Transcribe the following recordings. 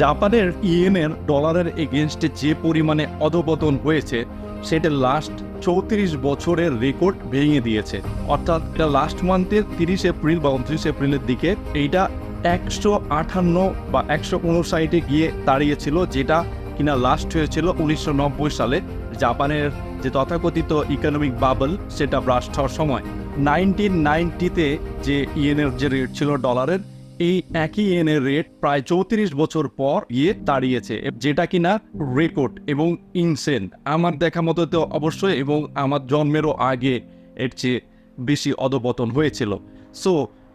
জাপানের ইয়েনের ডলারের এগেনস্টে যে পরিমাণে অধপতন হয়েছে, সেটা লাস্ট চৌত্রিশ বছরের রেকর্ড ভেঙে দিয়েছে। অর্থাৎ এটা লাস্ট মান্থের তিরিশ এপ্রিল বা উনত্রিশ এপ্রিলের দিকে এইটা একশো আটান্ন বা একশো উনষাটে গিয়ে দাঁড়িয়েছিল, যেটা কিনা লাস্ট হয়েছিল উনিশশো নব্বই সালে। জাপানের যে তথাকথিত ইকোনমিক বাবল সেটা ব্রাস্ট হওয়ার সময়। নাইনটিন নাইনটিতে যে ইয়েনের যে রেট ছিল ডলারের এই একই ইয়েনের রেট প্রায় চৌত্রিশ বছর পর গিয়ে দাঁড়িয়েছে, যেটা কিনা রেকর্ড এবং ইনসেন আমার দেখা মতো তো অবশ্যই এবং আমার জন্মেরও আগে এর চেয়ে বেশি অধপতন হয়েছিল। সো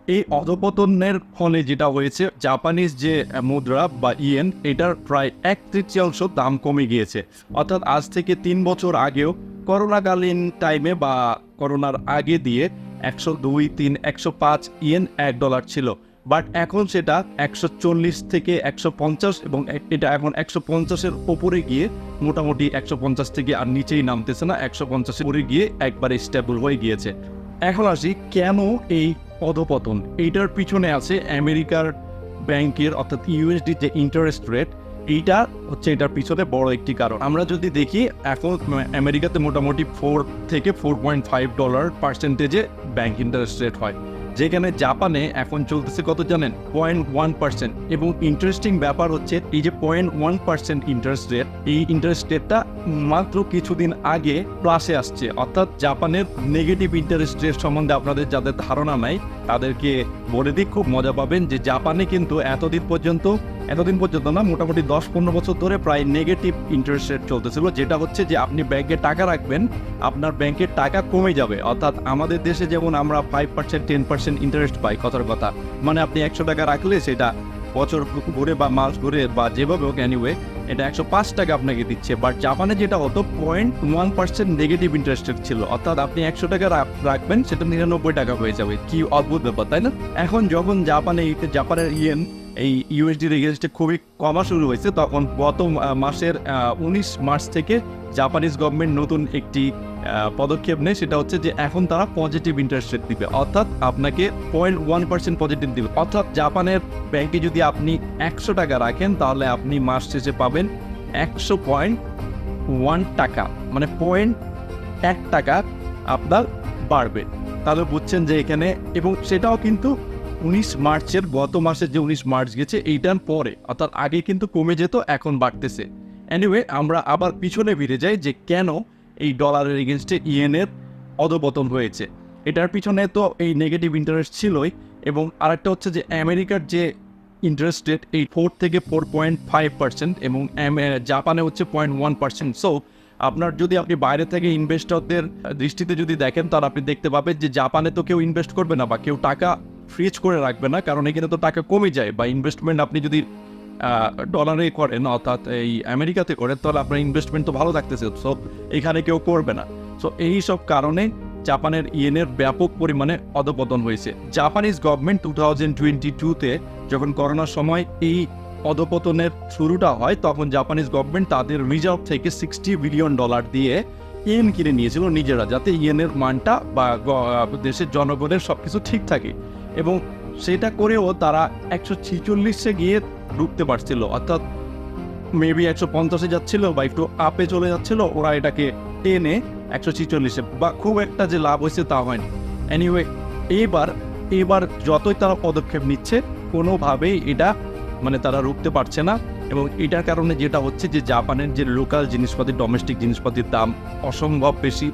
এই অধপতনের ফলে যেটা হয়েছে জাপানিজ যে মুদ্রা বা ইয়েন এটার প্রায় এক তৃতীয়াংশ দাম কমে গিয়েছে। অর্থাৎ আজ থেকে তিন বছর আগেও করোনাকালীন টাইমে বা করোনার আগে দিয়ে একশো দুই, তিন, একশো পাঁচ ইয়েন এক ডলার ছিল। বাট এখন সেটা একশো চল্লিশ থেকে একশো পঞ্চাশ এবং এটা এখন একশো পঞ্চাশের ওপরে গিয়ে মোটামুটি একশো পঞ্চাশ থেকে আর নিচেই নামতেছে না, একশো পঞ্চাশের উপরে গিয়ে একবারে স্টেবল হয়ে গিয়েছে। এখন আসি কেন এই পদপতন? এইটার পিছনে আছে আমেরিকার ব্যাংকের অর্থাৎ ইউএসডি যে ইন্টারেস্ট রেট এইটা হচ্ছে এটার পিছনে বড় একটি কারণ। আমরা যদি দেখি, এখন আমেরিকাতে মোটামুটি ফোর থেকে ফোর পয়েন্ট ফাইভ ডলার পার্সেন্টেজে ব্যাংক ইন্টারেস্ট রেট হয়। যেখানে জাপানে এখন চলতেছে কত জানেন? পয়েন্ট ওয়ান পার্সেন্ট এবং ইন্টারেস্টিং ব্যাপার হচ্ছে, এই যে point one percent interest rate এই ইন্টারেস্ট রেটটা মাত্র কিছুদিন আগে প্লাসে আসছে। অর্থাৎ জাপানের নেগেটিভ ইন্টারেস্ট রেট সম্বন্ধে আপনাদের যাদের ধারণা নাই, তাদেরকে বলে দিই খুব মজা পাবেন যে জাপানে কিন্তু এতদিন পর্যন্ত এতদিন পর্যন্ত না, মোটামুটি দশ পনেরো বছর ধরে প্রায় নেগেটিভ ইন্টারেস্ট রেট চলতেছিল, যেটা হচ্ছে যে আপনি ব্যাংকে টাকা রাখবেন, আপনার ব্যাংকের টাকা কমে যাবে। অর্থাৎ আমাদের দেশে যেমন আমরা five percent ten percent interest পাই, কথার কথা। মানে আপনি একশো টাকা রাখলে সেটা বছর ঘুরে বা মাস ঘুরে বা যেভাবে হোক অ্যানিওয়ে এটা একশো পাঁচ টাকা আপনাকে দিচ্ছে বাট জাপানে যেটা হতো point one percent negative interested ছিল। অর্থাৎ আপনি একশো টাকা রাখবেন, সেটা নিরানব্বই টাকা হয়ে যাবে। কি অদ্ভুত ব্যাপার, তাই না? এখন যখন জাপানে জাপানের ইয়েন, এই ইউএসডির এগেনস্টে খুবই কমা শুরু হয়েছে, তখন গত মাসের উনিশ মার্চ থেকে জাপানিজ গভর্নমেন্ট নতুন একটি পদক্ষেপ নেয়, সেটা হচ্ছে যে এখন তারা পজিটিভ ইন্টারেস্ট রেট দিবে। অর্থাৎ আপনাকে পয়েন্ট ওয়ান পার্সেন্ট পজিটিভ দিবে। অর্থাৎ জাপানের ব্যাংকে যদি আপনি একশো টাকা রাখেন, তাহলে আপনি মাস শেষে পাবেন একশো পয়েন্ট ওয়ান টাকা। মানে পয়েন্ট এক টাকা আপনার বাড়বে। তাহলে বুঝছেন যে এখানে, এবং সেটাও কিন্তু উনিশ মার্চের, গত মাসের যে উনিশ মার্চ গেছে, এইটার পরে। অর্থাৎ আগে কিন্তু কমে যেত, এখন বাড়তেছে। এনিওয়ে আমরা আবার পিছনে ফিরে যাই যে কেন এই ডলারের এগেনস্টে ইয়েনের অধপতন হয়েছে। এটার পিছনে তো এই নেগেটিভ ইন্টারেস্ট ছিলই এবং আরেকটা হচ্ছে যে আমেরিকার যে ইন্টারেস্ট রেট এই ফোর থেকে ফোর পয়েন্ট ফাইভ পার্সেন্ট এবং জাপানে হচ্ছে পয়েন্ট ওয়ান পার্সেন্ট সো আপনার যদি আপনি বাইরে থেকে ইনভেস্টরদের দৃষ্টিতে যদি দেখেন, তাহলে আপনি দেখতে পাবেন যে জাপানে তো কেউ ইনভেস্ট করবে না বা কেউ টাকা ফ্রিজ করে রাখবে না, কারণ এখানে তো টাকা কমে যায় বা ইনভেস্টমেন্ট আপনি যদি ডলারে করেন অর্থাৎ এই আমেরিকাতে করেন তাহলে আপনার ইনভেস্টমেন্ট তো ভালো থাকতেছে সো এখানে কেউ করবে না। সো এই সব কারণে জাপানের ইয়েনের ব্যাপক পরিমাণে অধপতন হয়েছে। Japanese government two thousand twenty টুতে যখন করোনার সময় এই অধপতনের শুরুটা হয়, তখন জাপানিজ গভর্নমেন্ট তাদের রিজার্ভ থেকে সিক্সটি বিলিয়ন ডলার দিয়ে ইয়েন কিনে নিয়েছিল নিজেরা, যাতে ইয়েনের মানটা বা দেশের জনগণের সব কিছু ঠিক থাকে। এবং সেটা করেও তারা একশো ছিচল্লিশে গিয়ে ঢুকতে পারছিল। অর্থাৎ মেবি একশো পঞ্চাশে যাচ্ছিল বা একটু আপে চলে যাচ্ছিল, ওরা এটাকে টেনে একশো ছিচল্লিশে। বা খুব একটা যে লাভ হয়েছে তা হয়নি। এনিওয়ে এইবার এবার যতই তারা পদক্ষেপ নিচ্ছে, কোনোভাবেই এটা মানে তারা রুখতে পারছে না। এবং এটার কারণে যেটা হচ্ছে যে জাপানের যে লোকাল জিনিসপাতি ডোমেস্টিক জিনিসপাতির দাম অসম্ভব বেশি।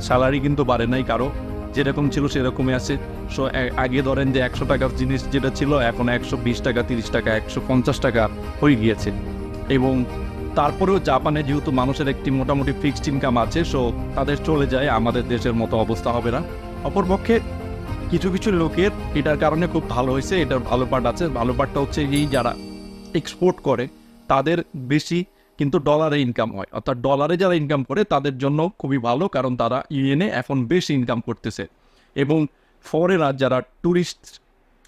স্যালারি কিন্তু বাড়ে নাই কারও। যেরকম ছিল সেরকমই আছে। সো আগে ধরেন যে একশো টাকার জিনিস যেটা ছিল, এখন একশো বিশ টাকা, তিরিশ টাকা, একশো পঞ্চাশ টাকা হয়ে গিয়েছে। এবং তারপরেও জাপানে যেহেতু মানুষের একটি মোটামুটি ফিক্সড ইনকাম আছে সো তাদের চলে যায়, আমাদের দেশের মতো অবস্থা হবে না। অপরপক্ষে কিছু কিছু লোকের এটার কারণে খুব ভালো হয়েছে, এটার ভালো পার্ট আছে। ভালো পার্টটা হচ্ছে এই যারা এক্সপোর্ট করে, তাদের বেশি কিন্তু ডলারে ইনকাম হয়। অর্থাৎ ডলারে যারা ইনকাম করে, তাদের জন্য খুবই ভালো, কারণ তারা ইউএনএ এখন বেশি ইনকাম করতেছে। এবং ফরেনার যারা ট্যুরিস্ট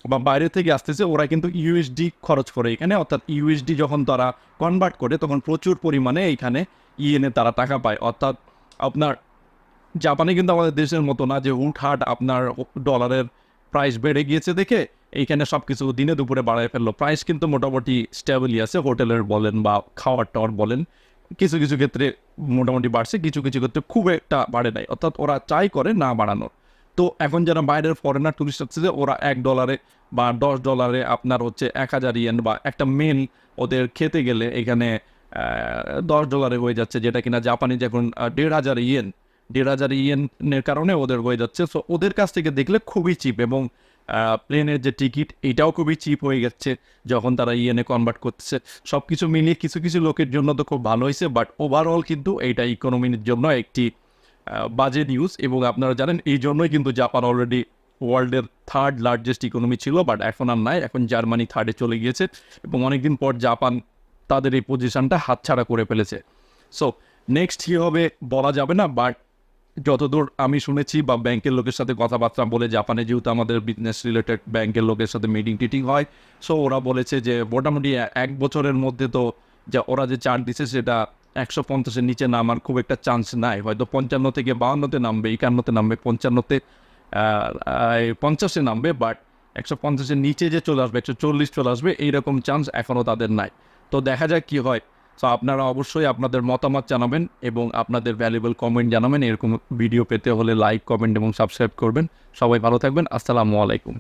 বা বাইরে থেকে আসতেছে, ওরা কিন্তু ইউএসডি খরচ করে এখানে। অর্থাৎ ইউএসডি যখন তারা কনভার্ট করে, তখন প্রচুর পরিমাণে এখানে ইএনএ তারা টাকা পায়। অর্থাৎ আপনার জাপানে কিন্তু আমাদের দেশের মতো না যে হুটহাট আপনার ডলারের প্রাইস বেড়ে গিয়েছে দেখে এইখানে সব কিছু দিনে দুপুরে বাড়ায় ফেলল। প্রাইস কিন্তু মোটামুটি স্টেবলই আছে। হোটেলের বলেন বা খাওয়ার টাওয়ার বলেন, কিছু কিছু ক্ষেত্রে মোটামুটি বাড়ছে, কিছু কিছু ক্ষেত্রে খুব একটা বাড়ে নাই। অর্থাৎ ওরা চাই করে না বাড়ানোর। তো এখন যারা বাইরের ফরেনার টুরিস্ট আসছে যে ওরা এক ডলারে বা দশ ডলারে আপনার হচ্ছে এক হাজার ইয়েন বা একটা মেল ওদের খেতে গেলে এখানে দশ ডলারে হয়ে যাচ্ছে, যেটা কিনা জাপানি যখন দেড় হাজার ইয়েন দেড় হাজার ইয়েনের কারণে ওদের হয়ে যাচ্ছে। সো ওদের কাছ থেকে দেখলে খুবই চিপ এবং প্লেনের যে টিকিট এটাও খুবই চিপ হয়ে যাচ্ছে যখন তারা ইয়েনে কনভার্ট করতেছে। সব কিছু মিলিয়ে কিছু কিছু লোকের জন্য তো খুব ভালো হয়েছে বাট ওভারঅল কিন্তু এইটা ইকোনমির জন্য একটি বাজে নিউজ এবং আপনারা জানেন এই জন্যই কিন্তু জাপান অলরেডি ওয়ার্ল্ডের থার্ড লার্জেস্ট ইকোনমি ছিল বাট এখন আর নাই, এখন জার্মানি থার্ডে চলে গিয়েছে এবং অনেকদিন পর জাপান তাদের এই পজিশনটা হাতছাড়া করে ফেলেছে। সো নেক্সট কী হবে বলা যাবে না বাট যতদূর আমি শুনেছি বা ব্যাংকের লোকের সাথে কথাবার্তা বলে জাপানে যেহেতু আমাদের বিজনেস রিলেটেড ব্যাংকের লোকের সাথে মিটিং টিটিং হয় সো ওরা বলেছে যে মোটামুটি এক বছরের মধ্যে তো যা ওরা যে চার্ট দিছে সেটা একশো পঞ্চাশের নিচে নামার খুব একটা চান্স নাই। হয়তো পঞ্চান্ন থেকে বাউন্নতে নামবে, একান্নতে নামবে, পঞ্চান্নতে পঞ্চাশে নামবে বাট একশো পঞ্চাশের নিচে যে চলে আসবে, একশো চল্লিশ চলে আসবে, এইরকম চান্স এখনও তাদের নাই। তো দেখা যাক কী হয়। সো আপনারা অবশ্যই আপনাদের মতামত জানাবেন এবং আপনাদের ভ্যালুয়েবল কমেন্ট জানাবেন। এরকম ভিডিও পেতে হলে লাইক কমেন্ট এবং সাবস্ক্রাইব করবেন। সবাই ভালো থাকবেন। আসসালামু আলাইকুম।